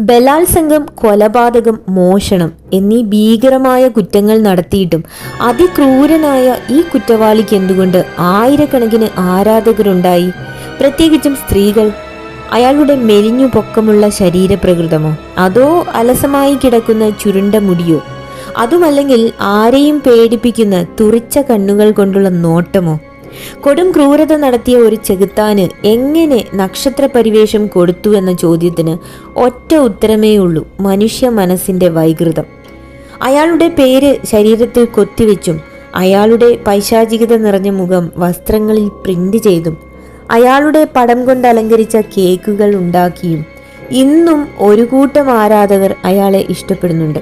ബലാത്സംഗം കൊലപാതകം മോഷണം എന്നീ ഭീകരമായ കുറ്റങ്ങൾ നടത്തിയിട്ടും അതിക്രൂരനായ ഈ കുറ്റവാളിക്ക് എന്തുകൊണ്ട് ആയിരക്കണക്കിന് ആരാധകരുണ്ടായി? പ്രത്യേകിച്ചും സ്ത്രീകൾ. അയാളുടെ മെലിഞ്ഞു പൊക്കമുള്ള ശരീരപ്രകൃതമോ? അതോ അലസമായി കിടക്കുന്ന ചുരുണ്ട മുടിയോ? അതുമല്ലെങ്കിൽ ആരെയും പേടിപ്പിക്കുന്ന തുറിച്ച കണ്ണുകൾ കൊണ്ടുള്ള നോട്ടമോ? കൊടും ക്രൂരത നടത്തിയ ഒരു ചെകുത്താന് എങ്ങനെ നക്ഷത്ര പരിവേഷം കൊടുത്തു എന്ന ചോദ്യത്തിന് ഒറ്റ ഉത്തരമേ ഉള്ളൂ മനുഷ്യ മനസ്സിന്റെ വൈകൃതം. അയാളുടെ പേര് ശരീരത്തിൽ കൊത്തിവെച്ചും അയാളുടെ പൈശാചികത നിറഞ്ഞ മുഖം വസ്ത്രങ്ങളിൽ പ്രിന്റ് ചെയ്തും അയാളുടെ പടം കൊണ്ട് അലങ്കരിച്ച കേക്കുകൾ ഉണ്ടാക്കിയും ഇന്നും ഒരു കൂട്ടം ആരാധകർ അയാളെ ഇഷ്ടപ്പെടുന്നുണ്ട്.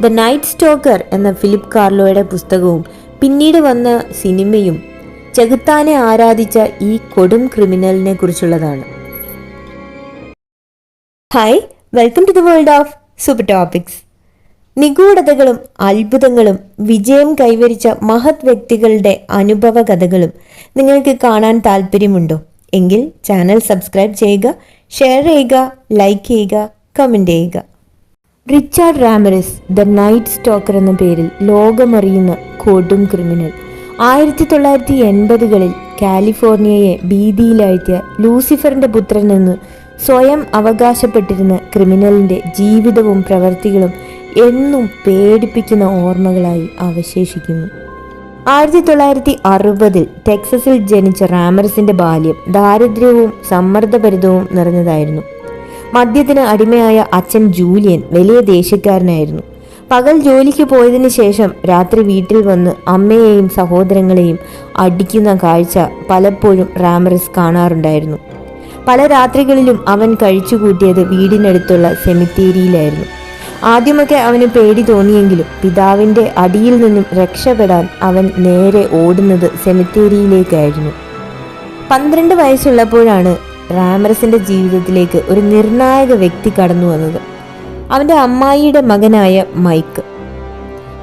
ദ നൈറ്റ് സ്റ്റോക്കർ എന്ന ഫിലിപ്പ് കാർലോയുടെ പുസ്തകവും പിന്നീട് വന്ന സിനിമയും ചെകുത്താനെ ആരാധിച്ച ഈ കൊടും ക്രിമിനലിനെ കുറിച്ചുള്ളതാണ്. Hi welcome to the world of super topics നിഗൂഢതകളും അത്ഭുതങ്ങളും വിജയം കൈവരിച്ച മഹത് വ്യക്തികളുടെ അനുഭവ കഥകളും നിങ്ങൾക്ക് കാണാൻ താല്പര്യമുണ്ടോ? എങ്കിൽ ചാനൽ സബ്സ്ക്രൈബ് ചെയ്യുക ഷെയർ ചെയ്യുക ലൈക്ക് ചെയ്യുക കമന്റ് ചെയ്യുക. Richard Ramirez the Night Stalker എന്ന പേരിൽ ലോകമറിയുന്ന കൊടും ക്രിമിനൽ. ആയിരത്തി തൊള്ളായിരത്തി എൺപതുകളിൽ കാലിഫോർണിയയെ ഭീതിയിലാഴ്ത്തിയ ലൂസിഫറിന്റെ പുത്രൻ സ്വയം അവകാശപ്പെട്ടിരുന്ന ക്രിമിനലിന്റെ ജീവിതവും പ്രവൃത്തികളും എന്നും പേടിപ്പിക്കുന്ന ഓർമ്മകളായി അവശേഷിക്കുന്നു. ആയിരത്തി തൊള്ളായിരത്തി അറുപതിൽ ടെക്സസിൽ ജനിച്ച റാമറസിന്റെ ബാല്യം ദാരിദ്ര്യവും സമ്മർദ്ദഭരിതവും നിറഞ്ഞതായിരുന്നു. മദ്യത്തിന് അടിമയായ അച്ഛൻ ജൂലിയൻ വലിയ ദേഷ്യക്കാരനായിരുന്നു. പകൽ ജോലിക്ക് പോയതിനു ശേഷം രാത്രി വീട്ടിൽ വന്ന് അമ്മയെയും സഹോദരങ്ങളെയും അടിക്കുന്ന കാഴ്ച പലപ്പോഴും റാമറിസ് കാണാറുണ്ടായിരുന്നു. പല രാത്രികളിലും അവൻ കഴിച്ചുകൂട്ടിയത് വീടിനടുത്തുള്ള സെമിത്തേരിയിലായിരുന്നു. ആദ്യമൊക്കെ അവന് പേടി തോന്നിയെങ്കിലും പിതാവിന്റെ അടിയിൽ നിന്നും രക്ഷപ്പെടാൻ അവൻ നേരെ ഓടുന്നത് സെമിത്തേരിയിലേക്കായിരുന്നു. പന്ത്രണ്ട് വയസ്സുള്ളപ്പോഴാണ് റാമറസിന്റെ ജീവിതത്തിലേക്ക് ഒരു നിർണായക വ്യക്തി കടന്നു വന്നത്. അവന്റെ അമ്മായിയുടെ മകനായ മൈക്ക്.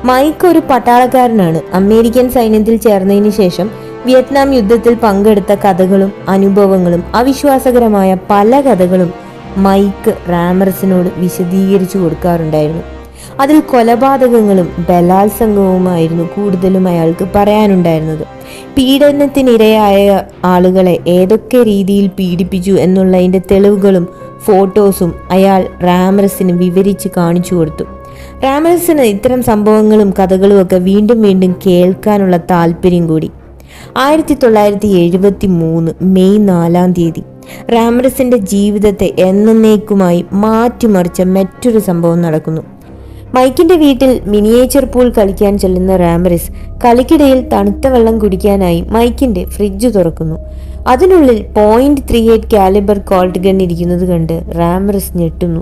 മൈക്ക് ഒരു പട്ടാളക്കാരനാണ്. അമേരിക്കൻ സൈന്യത്തിൽ ചേർന്നതിന് ശേഷം വിയറ്റ്നാം യുദ്ധത്തിൽ പങ്കെടുത്ത കഥകളും അനുഭവങ്ങളും അവിശ്വാസകരമായ പല കഥകളും മൈക്ക് റാമറസിനോട് വിശദീകരിച്ചു കൊടുക്കാറുണ്ടായിരുന്നു. അതിൽ കൊലപാതകങ്ങളും ബലാത്സംഗവുമായിരുന്നു കൂടുതലും അയാൾക്ക് പറയാനുണ്ടായിരുന്നത്. പീഡനത്തിനിരയായ ആളുകളെ ഏതൊക്കെ രീതിയിൽ പീഡിപ്പിച്ചു എന്നുള്ളതിന്റെ തെളിവുകളും ഫോട്ടോസും അയാൾ റാമറസിന് വിവരിച്ച് കാണിച്ചു കൊടുത്തു. റാമറസിന് ഇത്തരം സംഭവങ്ങളും കഥകളും ഒക്കെ വീണ്ടും വീണ്ടും കേൾക്കാനുള്ള താല്പര്യം കൂടി. ആയിരത്തി തൊള്ളായിരത്തി എഴുപത്തി മൂന്ന് മെയ് നാലാം തീയതി റാമറസിന്റെ ജീവിതത്തെ എന്നേക്കുമായി മാറ്റിമറിച്ച മറ്റൊരു സംഭവം നടക്കുന്നു. മൈക്കിന്റെ വീട്ടിൽ മിനിയേച്ചർ പൂൾ കളിക്കാൻ ചെല്ലുന്ന റാമറിസ് കളിക്കിടയിൽ തണുത്ത വെള്ളം കുടിക്കാനായി മൈക്കിന്റെ ഫ്രിഡ്ജ് തുറക്കുന്നു. അതിനുള്ളിൽ point three eight calibre Colt gun ഇരിക്കുന്നത് കണ്ട് റാമറിസ് ഞെട്ടുന്നു.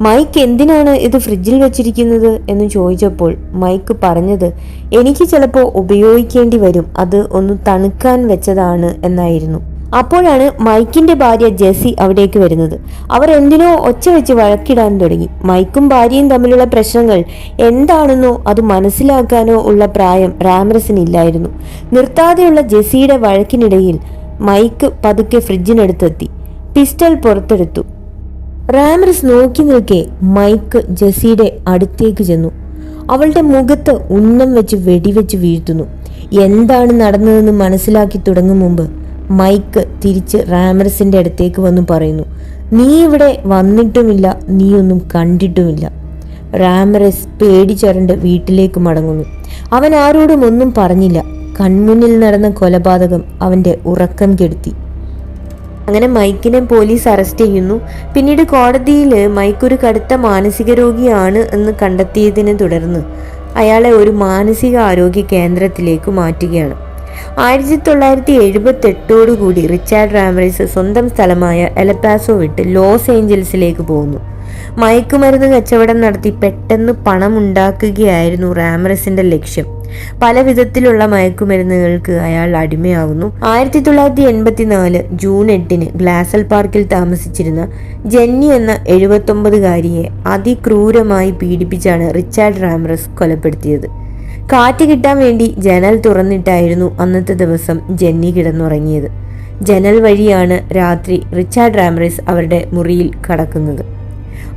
മൈക്ക് എന്തിനാണ് ഇത് ഫ്രിഡ്ജിൽ വെച്ചിരിക്കുന്നത് എന്ന് ചോദിച്ചപ്പോൾ മൈക്ക് പറഞ്ഞത് എനിക്ക് ചിലപ്പോൾ ഉപയോഗിക്കേണ്ടി വരും. അത് ഒന്ന് തണുക്കാൻ വെച്ചതാണ് എന്നായിരുന്നു. അപ്പോഴാണ് മൈക്കിന്റെ ഭാര്യ ജെസി അവിടേക്ക് വരുന്നത്. അവർ എന്തിനോ ഒച്ച വെച്ച് വഴക്കിടാൻ തുടങ്ങി. മൈക്കും ഭാര്യയും തമ്മിലുള്ള പ്രശ്നങ്ങൾ എന്താണെന്നോ അത് മനസ്സിലാക്കാനോ ഉള്ള പ്രായം റാമറസിനില്ലായിരുന്നു നിർത്താതെയുള്ള ജെസിയുടെ വഴക്കിനിടയിൽ മൈക്ക് പതുക്കെ ഫ്രിഡ്ജിനടുത്തെത്തി. പിസ്റ്റൾ പുറത്തെടുത്തു. റാമറിസ് നോക്കി നിൽക്കെ മൈക്ക് ജെസിയുടെ അടുത്തേക്ക് ചെന്നു. അവളുടെ മുഖത്ത് ഉന്നം വെച്ച് വെടിവെച്ച് വീഴ്ത്തുന്നു. എന്താണ് നടന്നതെന്ന് മനസ്സിലാക്കി തുടങ്ങും മുമ്പ് മൈക്ക് തിരിച്ച് റാമറസിന്റെ അടുത്തേക്ക് വന്ന് പറയുന്നു നീ ഇവിടെ വന്നിട്ടുമില്ല നീ ഒന്നും കണ്ടിട്ടുമില്ല. റാമറസ് പേടിച്ചരണ്ട് വീട്ടിലേക്ക് മടങ്ങുന്നു. അവൻ ആരോടും ഒന്നും പറഞ്ഞില്ല. കൺമുന്നിൽ നടന്ന കൊലപാതകം അവന്റെ ഉറക്കം കെടുത്തി. അങ്ങനെ മൈക്കിനെ പോലീസ് അറസ്റ്റ് ചെയ്യുന്നു. പിന്നീട് കോടതിയിൽ മൈക്ക് ഒരു കടുത്ത മാനസിക രോഗിയാണ് എന്ന് കണ്ടെത്തിയതിനെ തുടർന്ന് അയാളെ ഒരു മാനസിക ആരോഗ്യ കേന്ദ്രത്തിലേക്ക് മാറ്റുകയാണ്. ആയിരത്തി തൊള്ളായിരത്തി എഴുപത്തി എട്ടോടുകൂടി റിച്ചാർഡ് റാമറിസ് സ്വന്തം സ്ഥലമായ എലപ്പാസോ വിട്ട് ലോസ് ഏഞ്ചൽസിലേക്ക് പോകുന്നു. മയക്കുമരുന്ന് കച്ചവടം നടത്തി പെട്ടെന്ന് പണം ഉണ്ടാക്കുകയായിരുന്നു റാമറസിന്റെ ലക്ഷ്യം. പല വിധത്തിലുള്ള മയക്കുമരുന്നുകൾക്ക് അയാൾ അടിമയാകുന്നു. ആയിരത്തി തൊള്ളായിരത്തി എൺപത്തിനാല് ജൂൺ എട്ടിന് ഗ്ലാസൽ പാർക്കിൽ താമസിച്ചിരുന്ന ജെന്നി എന്ന എഴുപത്തൊമ്പതുകാരിയെ അതിക്രൂരമായി പീഡിപ്പിച്ചാണ് റിച്ചാർഡ് റാമറസ് കൊലപ്പെടുത്തിയത്. കാറ്റ് കിട്ടാൻ വേണ്ടി ജനൽ തുറന്നിട്ടായിരുന്നു അന്നത്തെ ദിവസം ജെന്നി കിടന്നുറങ്ങിയത്. ജനൽ വഴിയാണ് രാത്രി റിച്ചാർഡ് റാമറിസ് അവരുടെ മുറിയിൽ കടക്കുന്നത്.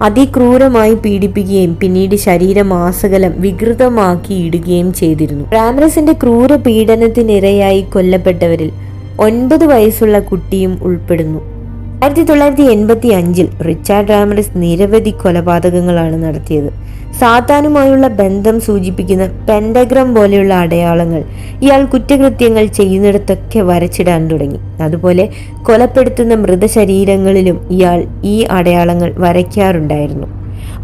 അതിക്രൂരമായി പീഡിപ്പിക്കുകയും പിന്നീട് ശരീരമാസകലം വികൃതമാക്കി ഇടുകയും ചെയ്തിരുന്നു. റാമറസിന്റെ ക്രൂര പീഡനത്തിനിരയായി കൊല്ലപ്പെട്ടവരിൽ ഒൻപത് വയസ്സുള്ള കുട്ടിയും ഉൾപ്പെടുന്നു. ആയിരത്തി തൊള്ളായിരത്തി എൺപത്തി അഞ്ചിൽ റിച്ചാർഡ് റാമറിസ് നിരവധി കൊലപാതകങ്ങളാണ് നടത്തിയത്. സാത്താനുമായുള്ള ബന്ധം സൂചിപ്പിക്കുന്ന പെൻഡഗ്രം പോലെയുള്ള അടയാളങ്ങൾ ഇയാൾ കുറ്റകൃത്യങ്ങൾ ചെയ്യുന്നിടത്തൊക്കെ വരച്ചിടാൻ തുടങ്ങി. അതുപോലെ കൊലപ്പെടുത്തുന്ന മൃതശരീരങ്ങളിലും ഇയാൾ ഈ അടയാളങ്ങൾ വരയ്ക്കാറുണ്ടായിരുന്നു.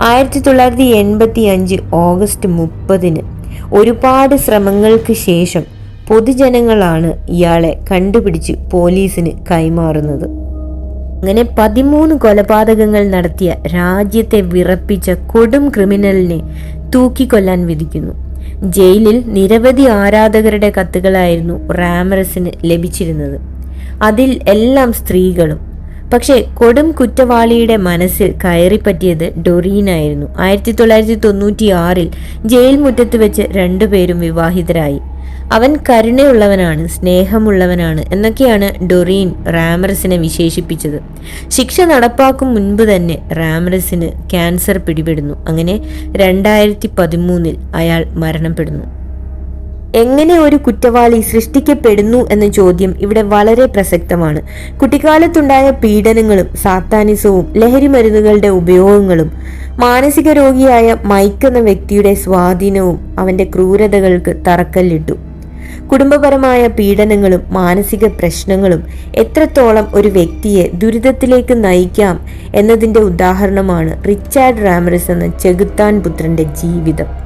ആയിരത്തി തൊള്ളായിരത്തി എൺപത്തി അഞ്ച് ഓഗസ്റ്റ് മുപ്പതിന് ഒരുപാട് ശ്രമങ്ങൾക്ക് ശേഷം പൊതുജനങ്ങളാണ് ഇയാളെ കണ്ടുപിടിച്ച് പോലീസിന് കൈമാറുന്നത്. അങ്ങനെ പതിമൂന്ന് കൊലപാതകങ്ങൾ നടത്തിയ രാജ്യത്തെ വിറപ്പിച്ച കൊടും ക്രിമിനലിനെ തൂക്കിക്കൊല്ലാൻ വിധിക്കുന്നു. ജയിലിൽ നിരവധി ആരാധകരുടെ കത്തുകളായിരുന്നു റാമറസിന് ലഭിച്ചിരുന്നത്. അതിൽ എല്ലാം സ്ത്രീകളും. പക്ഷേ കൊടും കുറ്റവാളിയുടെ മനസ്സിൽ കയറിപ്പറ്റിയത് ഡൊറീനായിരുന്നു. ആയിരത്തി തൊള്ളായിരത്തി തൊണ്ണൂറ്റി ആറിൽ ജയിൽ മുറ്റത്ത് വെച്ച് രണ്ടുപേരും വിവാഹിതരായി. അവൻ കരുണയുള്ളവനാണ് സ്നേഹമുള്ളവനാണ് എന്നൊക്കെയാണ് ഡൊറീൻ റാമറസിനെ വിശേഷിപ്പിച്ചത്. ശിക്ഷ നടപ്പാക്കും മുൻപ് തന്നെ റാമറസിന് ക്യാൻസർ പിടിപെടുന്നു. അങ്ങനെ രണ്ടായിരത്തി പതിമൂന്നിൽ അയാൾ മരണപ്പെടുന്നു. എങ്ങനെ ഒരു കുറ്റവാളി സൃഷ്ടിക്കപ്പെടുന്നു എന്ന ചോദ്യം ഇവിടെ വളരെ പ്രസക്തമാണ്. കുട്ടിക്കാലത്തുണ്ടായ പീഡനങ്ങളും സാത്താനിസവും ലഹരി മരുന്നുകളുടെ ഉപയോഗങ്ങളും മാനസിക രോഗിയായ മൈക്ക് എന്ന വ്യക്തിയുടെ സ്വാധീനവും അവന്റെ ക്രൂരതകൾക്ക് തറക്കല്ലിട്ടു. കുടുംബപരമായ പീഡനങ്ങളും മാനസിക പ്രശ്നങ്ങളും എത്രത്തോളം ഒരു വ്യക്തിയെ ദുരിതത്തിലേക്ക് നയിക്കാം എന്നതിന്റെ ഉദാഹരണമാണ് റിച്ചാർഡ് റാമറിസ് എന്ന ചെകുത്താൻ പുത്രന്റെ ജീവിതം.